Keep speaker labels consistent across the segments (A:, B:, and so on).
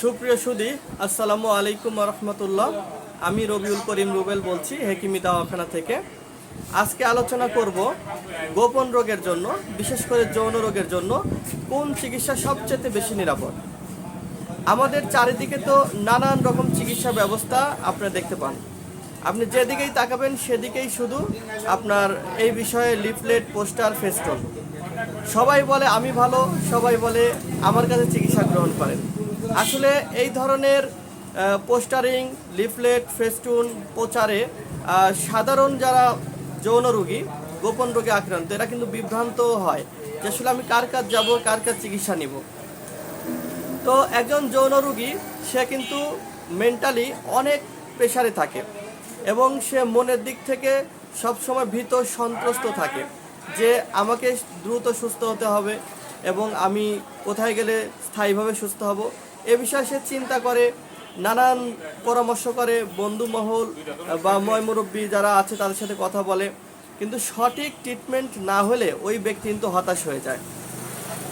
A: সুপ্রিয় সুদী, আসসালামু আলাইকুম রহমতুল্লাহ। আমি রবিউল করিম রুবেল বলছি, হেকিমি দাওয়াখানা থেকে। আজকে আলোচনা করব গোপন রোগের জন্য, বিশেষ করে যৌন রোগের জন্য, কোন চিকিৎসা সবচেয়ে বেশি নিরাপদ? আমাদের চারিদিকে তো নানান রকম চিকিৎসা ব্যবস্থা আপনারা দেখতে পান। আপনি যেদিকেই তাকাবেন, সেদিকেই শুধু আপনার এই বিষয়ে লিফলেট, পোস্টার, ফেস্টন। সবাই বলে, আমি ভালো। সবাই বলে, আমার কাছে চিকিৎসা গ্রহণ করেন। আসলে এই ধরনের পোস্টারিং, লিফলেট, ফেস্টুন, প্রচারে সাধারণ যারা যৌন রোগী, গোপন রোগে আক্রান্ত, এরা কিন্তু বিভ্রান্ত হয় যে আসলে আমি কার কাজ যাব, কার কাজ চিকিৎসা নিব। তো একজন যৌন রোগী, সে কিন্তু মেন্টালি অনেক প্রেশারে থাকে এবং সে মনের দিক থেকে সবসময় ভীত, সন্ত্রস্ত থাকে যে আমাকে দ্রুত সুস্থ হতে হবে এবং আমি কোথায় গেলে স্থায়ীভাবে সুস্থ হব। এ বিষয়ে সে চিন্তা করে, নানান পরামর্শ করে বন্ধু মহল বা ময় মুরব্বী যারা আছে তাদের সাথে কথা বলে। কিন্তু সঠিক ট্রিটমেন্ট না হলে ওই ব্যক্তি কিন্তু হতাশ হয়ে যায়।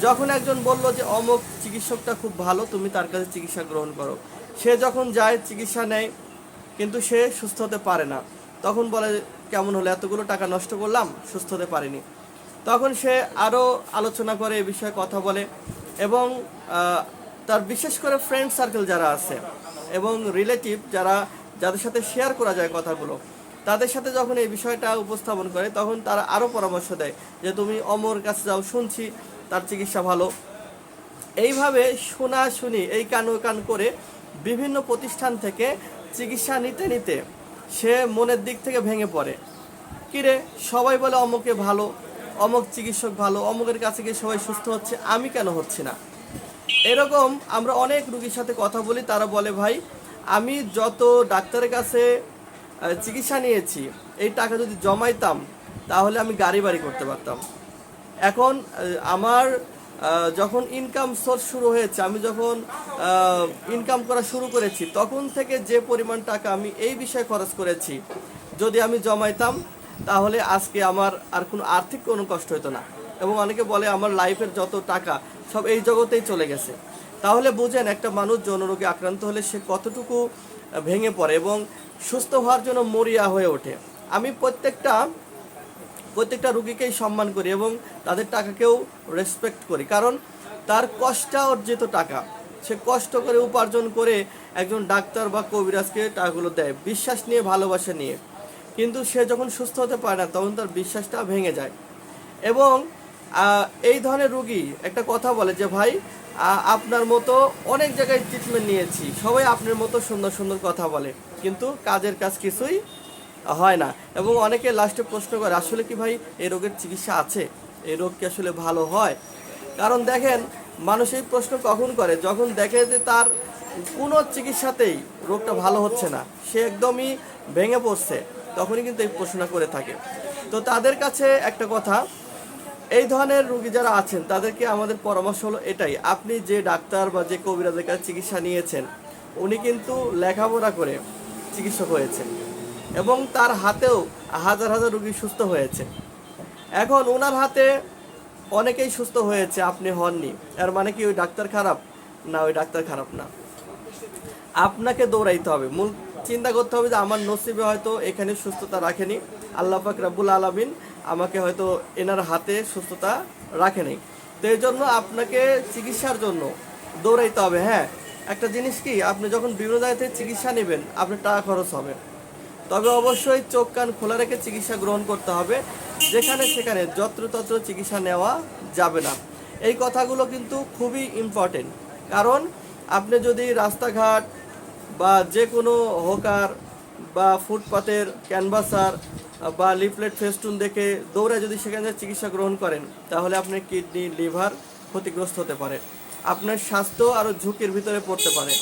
A: যখন একজন বলল যে, অমুক চিকিৎসকটা খুব ভালো, তুমি তার কাছে চিকিৎসা গ্রহণ করো। সে যখন যায়, চিকিৎসা নেয়, কিন্তু সে সুস্থ হতে পারে না। তখন বলে, কেমন হলো? এতগুলো টাকা নষ্ট করলাম, সুস্থ হতে পারিনি। তখন সে আরও আলোচনা করে, এ বিষয়ে কথা বলে এবং তার বিশেষ করে ফ্রেন্ড সার্কেল যারা আছে এবং রিলেটিভ যারা, যাদের সাথে শেয়ার করা যায় কথাগুলো, তাদের সাথে যখন এই বিষয়টা উপস্থাপন করে, তখন তারা আরও পরামর্শ দেয় যে, তুমি অমর কাছে যাও, শুনছি তার চিকিৎসা ভালো। এইভাবে শোনা শুনি এই কান ও কান করে বিভিন্ন প্রতিষ্ঠান থেকে চিকিৎসা নিতে নিতে সে মনের দিক থেকে ভেঙে পড়ে। কিরে সবাই বলে অমুকে ভালো, অমুক চিকিৎসক ভালো, অমুকের কাছে গিয়ে সবাই সুস্থ হচ্ছে, আমি কেন হচ্ছি না? এরকম আমরা অনেক রুগীর সাথে কথা বলি, তারা বলে, ভাই, আমি যত ডাক্তারের কাছে চিকিৎসা নিয়েছি, এই টাকা যদি জমাইতাম, তাহলে আমি গাড়ি বাড়ি করতে পারতাম। এখন আমার যখন ইনকাম সোর্স শুরু হয়েছে, আমি যখন ইনকাম করা শুরু করেছি, তখন থেকে যে পরিমাণ টাকা আমি এই বিষয়ে খরচ করেছি, যদি আমি জমাইতাম, তাহলে আজকে আমার আর কোনো আর্থিক কোনো কষ্ট হতো না। এবং অনেকে বলে আমার লাইফের যত টাকা, সব এই জগতেই চলে গেছে। তাহলে বুঝেন, একটা মানুষ যৌন রোগে আক্রান্ত হলে সে কতটুকু ভেঙে পড়ে এবং সুস্থ হওয়ার জন্য মরিয়া হয়ে ওঠে। আমি প্রত্যেকটা প্রত্যেকটা রুগীকেই সম্মান করি এবং তাদের টাকাকেও রেসপেক্ট করি। কারণ তার কষ্ট অর্জিত টাকা, সে কষ্ট করে উপার্জন করে একজন ডাক্তার বা কবিরাজকে টাকাগুলো দেয়, বিশ্বাস নিয়ে, ভালোবাসা নিয়ে। কিন্তু সে যখন সুস্থ হতে পারে না, তখন তার বিশ্বাসটা ভেঙে যায়। এবং এই ধরনের রুগী একটা কথা বলে যে, ভাই আপনার মতো অনেক জায়গায় ট্রিটমেন্ট নিয়েছি। সবাই আপনার মতো সুন্দর সুন্দর কথা বলে। কিন্তু কাজের কাজ কিছুই হয় না। এবং অনেকে লাস্টে প্রশ্ন করে, আসলে কি ভাই এই রোগের চিকিৎসা আছে? এই রোগ কি আসলে ভালো হয়? কারণ দেখেন, মানুষ এই প্রশ্ন কখন করে? যখন দেখে যে তার কোনো চিকিৎসাতেই রোগটা ভালো হচ্ছে না। সে একদমই ভেঙে পড়ছে। তখনই কিন্তু এই প্রশ্ন করে থাকে। তো তাদের কাছে একটা কথা এই ধরনের রুগী যারা আছেন, তাদেরকে আমাদের পরামর্শ হলো এটাই। আপনি যে ডাক্তার বা যে কবিরাজের কাছে চিকিৎসা নিয়েছেন, উনি কিন্তু লেখাপড়া করে চিকিৎসক হয়েছেন এবং তার হাতেও হাজার হাজার রুগী সুস্থ হয়েছে। এখন ওনার হাতে অনেকেই সুস্থ হয়েছে, আপনি হননি। এর মানে কি ওই ডাক্তার খারাপ? না, ওই ডাক্তার খারাপ না। আপনাকে দৌড়াইতে হবে। মূল চিন্তা করতে হবে যে আমার নসিবে হয়তো এখানে সুস্থতা রাখেনি। আল্লাহ পাক রাব্বুল আলামিন আমাকে হয়তো এনার হাতে সুস্থতা রাখে রাখেনি তো এই জন্য আপনাকে চিকিৎসার জন্য দৌড়াইতে হবে হ্যাঁ। একটা জিনিস কি, আপনি যখন বিভিন্ন জায়গা থেকে চিকিৎসা নেবেন, আপনার টাকা খরচ হবে। তবে অবশ্যই চোখ কান খোলা রেখে চিকিৎসা গ্রহণ করতে হবে, যেখানে সেখানে যত্রতত্র চিকিৎসা নেওয়া যাবে না। এই কথাগুলো কিন্তু খুবই ইম্পর্টেন্ট কারণ আপনি যদি রাস্তাঘাট বা যে কোনো হোকার বা ফুটপাতের ক্যানভাসার বা লিফলেট, ফেস্টুন দেখে দৌড়ে যদি সেখানে চিকিৎসা গ্রহণ করেন, তাহলে আপনার কিডনি, লিভার ক্ষতিগ্রস্ত হতে পারে। আপনার স্বাস্থ্য আরও ঝুঁকির ভিতরে পড়তে পারে।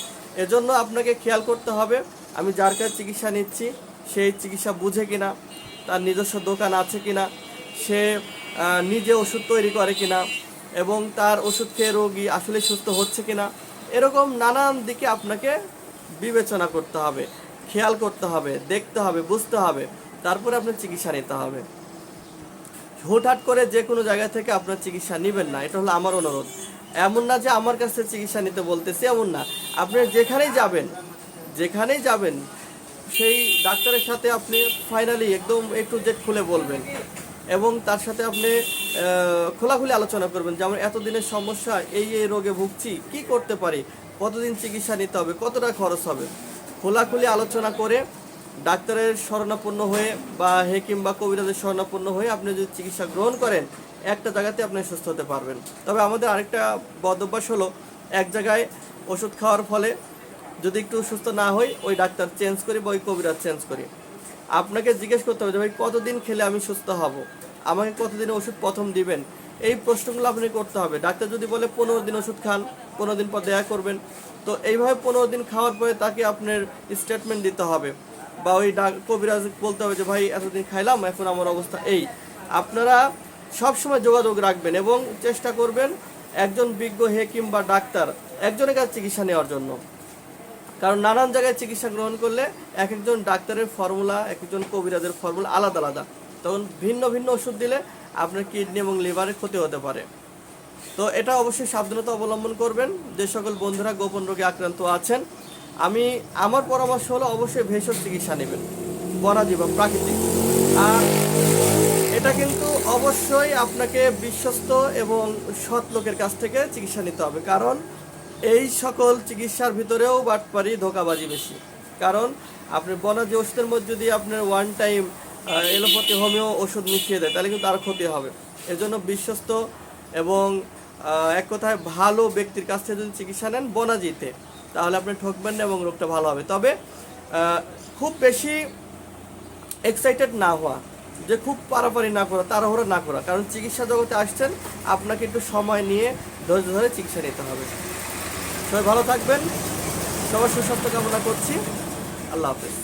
A: এজন্য আপনাকে খেয়াল করতে হবে, আমি যার কাছে চিকিৎসা নিচ্ছি সেই চিকিৎসা বুঝে কিনা, তার নিজস্ব দোকান আছে কিনা, সে নিজে ওষুধ তৈরি করে কিনা, এবং তার ওষুধ খেয়ে রোগী আসলে সুস্থ হচ্ছে কিনা, এরকম নানান দিকে আপনাকে বিবেচনা করতে হবে, খেয়াল করতে হবে, দেখতে হবে, বুঝতে হবে। তারপরে আপনার চিকিৎসা নিতে হবে। হুটহাট করে যে কোনো জায়গা থেকে আপনার চিকিৎসা নেবেন না, এটা হলো আমার অনুরোধ। এমন না যে আমার কাছে চিকিৎসা নিতে বলতেছি, এমন না। আপনি যেখানেই যাবেন যেখানেই যাবেন, সেই ডাক্তারের সাথে আপনি ফাইনালি একদম একটু জেড খুলে বলবেন। এবং তার সাথে আপনি খোলাখুলি আলোচনা করবেন যে আমার এতদিনের সমস্যা, এই এই রোগে ভুগছি, কি করতে পারি? কতদিন চিকিৎসা নিতে হবে? কতটা খরচ হবে? খোলাখুলি আলোচনা করে ডাক্তারের শরণাপন্ন হয়ে বা হেকিম বা কবিরাজের শরণাপন্ন হয়ে আপনি যদি চিকিৎসা গ্রহণ করেন, একটা জায়গাতে আপনি সুস্থ হতে পারবেন। তবে আমাদের আরেকটা বদ অভ্যাস হলো, এক জায়গায় ওষুধ খাওয়ার ফলে যদি একটু সুস্থ না হই, ওই ডাক্তার চেঞ্জ করি বা ওই কবিরাজ চেঞ্জ করি। আপনাকে জিজ্ঞেস করতে হবে যে, ভাই, কতদিন খেলে আমি সুস্থ হব? আমাকে কতদিন ওষুধ প্রথম দিবেন? এই প্রশ্নগুলো আপনি করতে হবে। ডাক্তার যদি বলে, পনেরো দিন ওষুধ খান, পনেরো দিন পর দেয়া করবেন। তো এইভাবে পনেরো দিন খাওয়ার পরে তাকে আপনার স্টেটমেন্ট দিতে হবে। বা ওই ডাক- কবিরাজ বলতে হবে যে, ভাই, এতদিন খাইলাম, এখন আমার অবস্থা এই। আপনারা সব সময় যোগাযোগ রাখবেন এবং চেষ্টা করবেন একজন বিজ্ঞ হেকিম বা ডাক্তার একজনের কাছে চিকিৎসা নেওয়ার জন্য। কারণ নানান জায়গায় চিকিৎসা গ্রহণ করলে এক একজন ডাক্তারের ফর্মুলা, এক একজন কবিরাজের ফর্মুলা আলাদা আলাদা। তখন ভিন্ন ভিন্ন ওষুধ দিলে আপনার কিডনি এবং লিভারের ক্ষতি হতে পারে। তো এটা অবশ্যই সাবধানতা অবলম্বন করবেন। যে সকল বন্ধুরা গোপন রোগে আক্রান্ত আছেন আমি, আমার পরামর্শ হলো অবশ্যই ভেষজ চিকিৎসা নেবেন। বনাজি বা প্রাকৃতিক। আর এটা কিন্তু অবশ্যই আপনাকে বিশ্বস্ত এবং সৎ লোকের কাছ থেকে চিকিৎসা নিতে হবে। কারণ এই সকল চিকিৎসার ভিতরেও বাটপারি ধোকাবাজি বেশি। কারণ আপনি বনাজি ওষুধের মধ্যে যদি আপনার ওয়ান টাইম এলোপ্যাথি, হোমিও ওষুধ মিশিয়ে দেয়, তাহলে কিন্তু আরও ক্ষতি হবে। এজন্য বিশ্বস্ত এবং এক কথায় ভালো ব্যক্তির কাছ থেকে যদি চিকিৎসা নেন বনাজিতে। তাহলে আপনি ঠকবেন না এবং রোগটা ভালো হবে। তবে খুব বেশি এক্সাইটেড না হওয়া, যে খুব পারাপারি না করা, তাড়াহুড়ো না করা। কারণ চিকিৎসা জগতে আসছেন, আপনাকে একটু সময় নিয়ে ধৈর্য ধরে চিকিৎসা নিতে হবে। সবাই ভালো থাকবেন। সবার সুস্বাস্থ্য কামনা করছি। আল্লাহ হাফেজ।